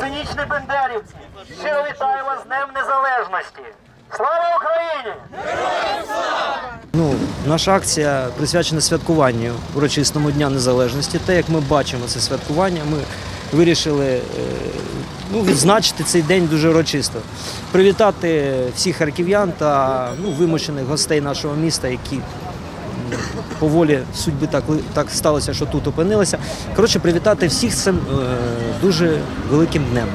цинічні бендерівці. Щиро вітаю вас з Днем Незалежності. Слава Україні! Ну, наша акція присвячена святкуванню урочистому Дня Незалежності. Те, як ми бачимо це святкування, ми вирішили е, ну, відзначити цей день дуже урочисто. Привітати всіх харків'ян та ну, вимушених гостей нашого міста, які по волі судьби так, так сталося, що тут опинилися. Коротше, привітати всіх з цим е, дуже великим днем.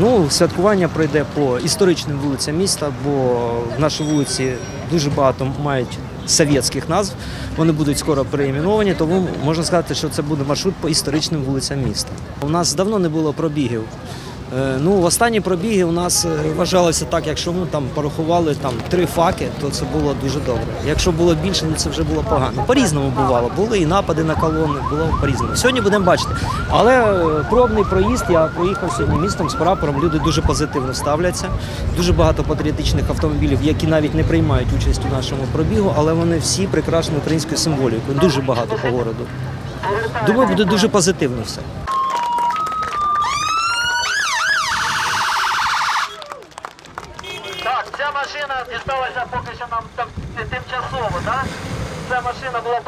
Ну, святкування пройде по історичним вулицям міста, бо в нашій вулиці дуже багато мають совєтських назв. Вони будуть скоро переіменовані, тому можна сказати, що це буде маршрут по історичним вулицям міста. У нас давно не було пробігів. Е, Ну, в останні пробіги у нас е, вважалося так, якщо ми там порахували там три факи, то це було дуже добре. Якщо було більше, ну це вже було погано. По-різному бувало. Були і напади на колони, було по-різному. Сьогодні будемо бачити. Але е, пробний проїзд, я проїхав сьогодні містом з прапором. Люди дуже позитивно ставляться. Дуже багато патріотичних автомобілів, які навіть не приймають участь у нашому пробігу, але вони всі прикрашені українською символікою. Дуже багато по городу. Думаю, буде дуже позитивно все. Так, ця машина дісталася поки що нам там тимчасово, так? Ця машина була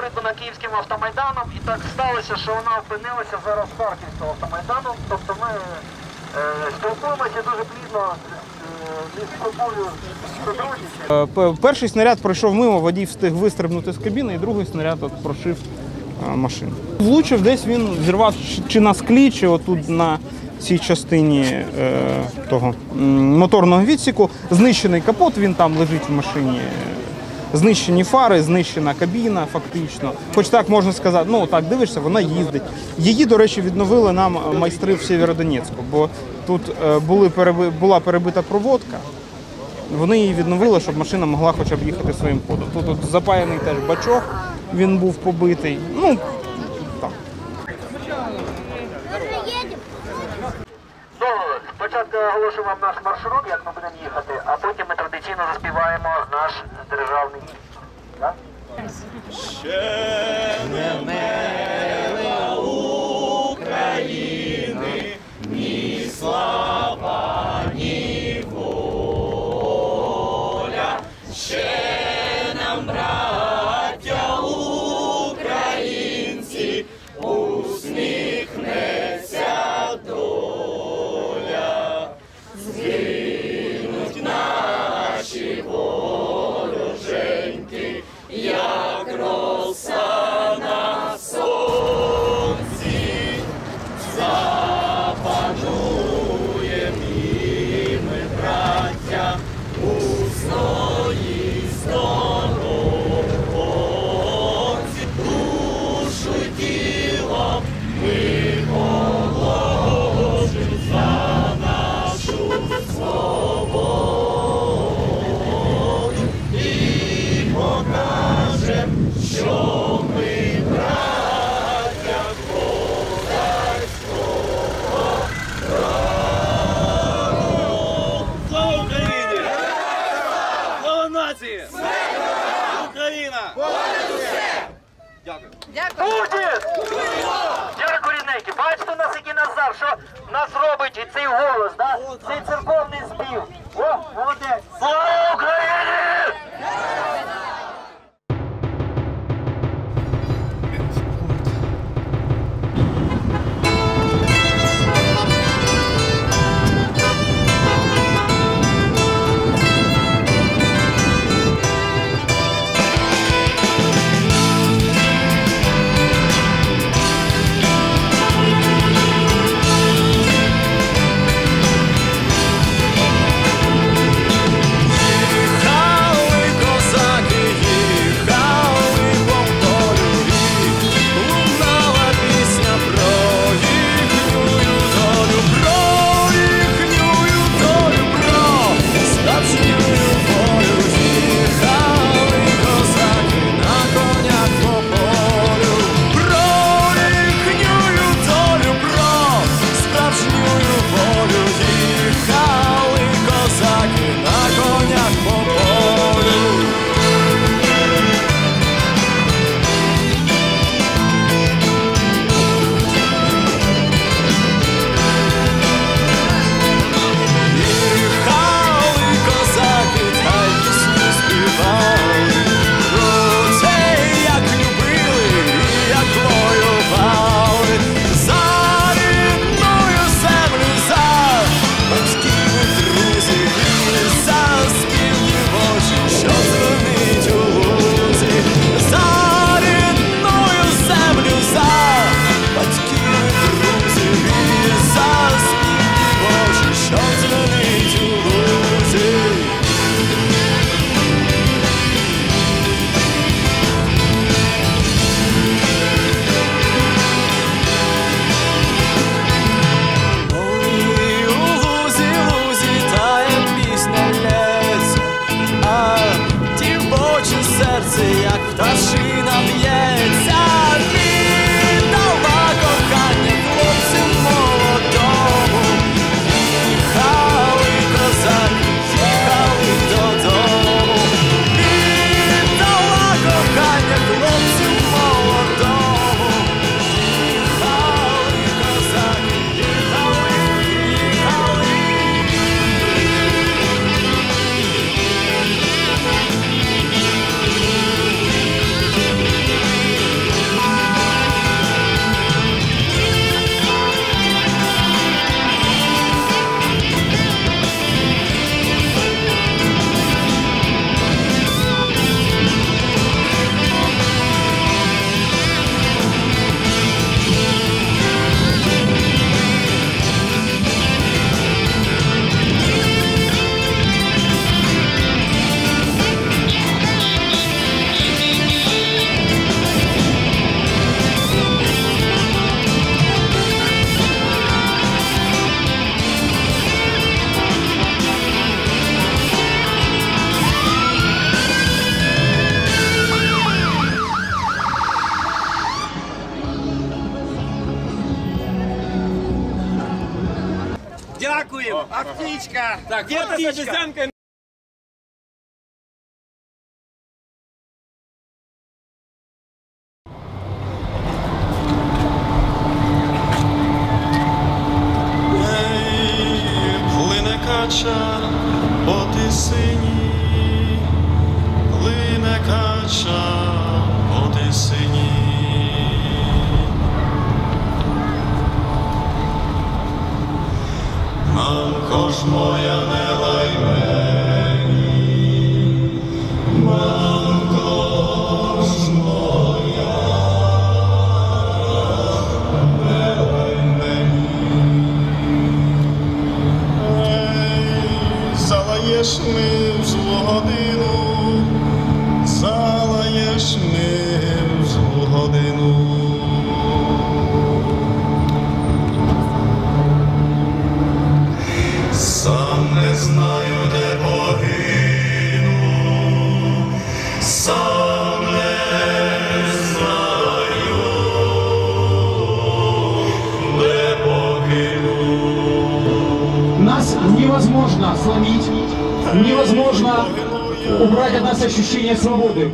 придбана автомайданом і так сталося, що вона опинилася зараз з Харківського автомайдану. Тобто ми е, спілкуємося дуже плідно е. Е, Перший снаряд пройшов мимо, водій встиг вистрибнути з кабіни, і другий снаряд от прошив е, машину. Влучив десь він зірвав чи на склі, чи отут на цій частині е, того моторного відсіку. Знищений капот, він там лежить в машині. Знищені фари, знищена кабіна, фактично. Хоч так можна сказати, ну так дивишся, вона їздить. Її, до речі, відновили нам майстри в Сєвєродонецьку, бо тут е, були була перебита проводка. Вони її відновили, щоб машина могла хоча б їхати своїм ходом. Тут от запаяний теж бачок, він був побитий. Ну, так. Ну, спочатку оголошую вам наш маршрут, як ми будемо їхати, а потім ми традиційно заспіваємо наш державний гімн. Так? Дякую. Дякую, рідненькі. Бачите нас, який Назар, що нас робить і цей голос, да? цей церковний спів. О, молодець! Слава Україні! Так, Где з сломить, невозможно убрать от нас ощущение свободы.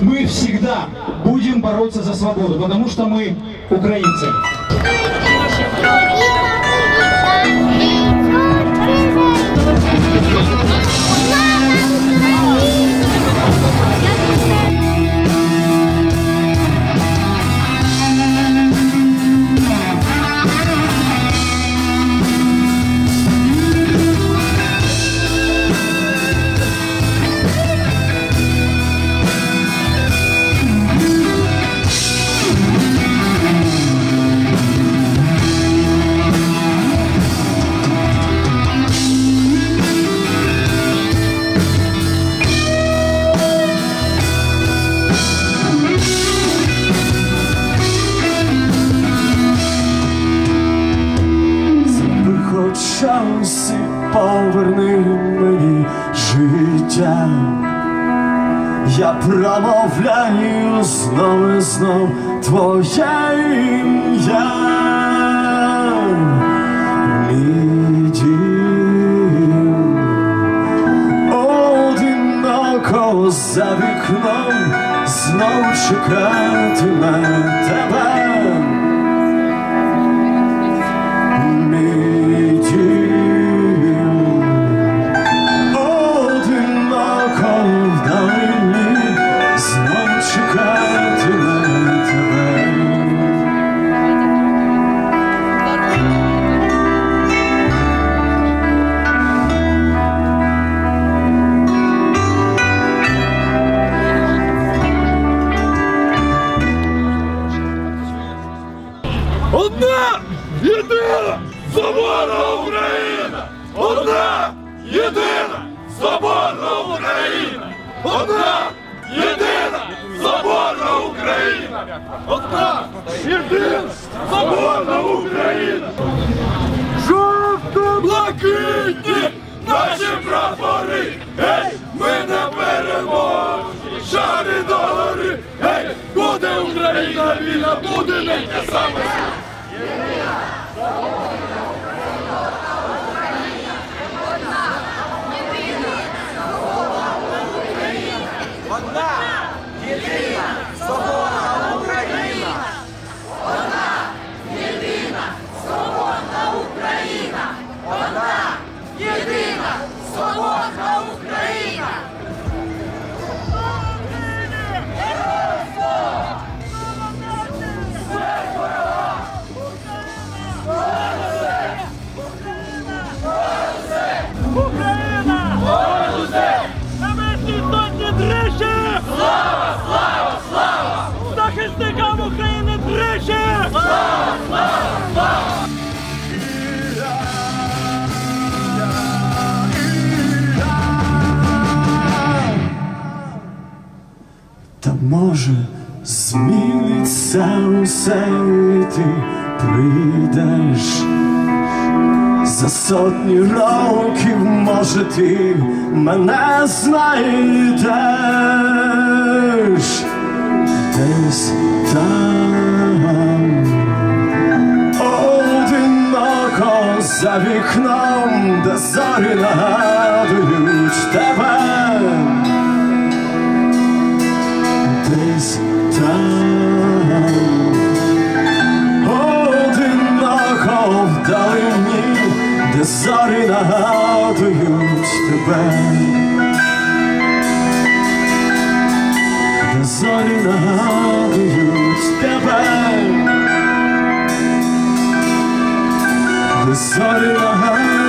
Мы всегда будем бороться за свободу, потому что мы украинцы. Промовляю знов і знов твоє ім'я. Мій дім одиноко за вікном знов чекатиме тебе. Україна! Одна єдина соборна Україна! Одна єдина соборна Україна! Одна єдина соборна Україна! Жовто-блакитні наші прапори! Гей, ми не переможні! Шари до гори! Гей, буде Україна вільна, буде не те саме! Та може зміниться усе, і ти прийдеш за сотні років, може ти мене знайдеш десь там одиноко за вікном, де зорі нагадують тебе. зорі нагадують тебе, де зорі нагадують тебе, де зорі нагадують.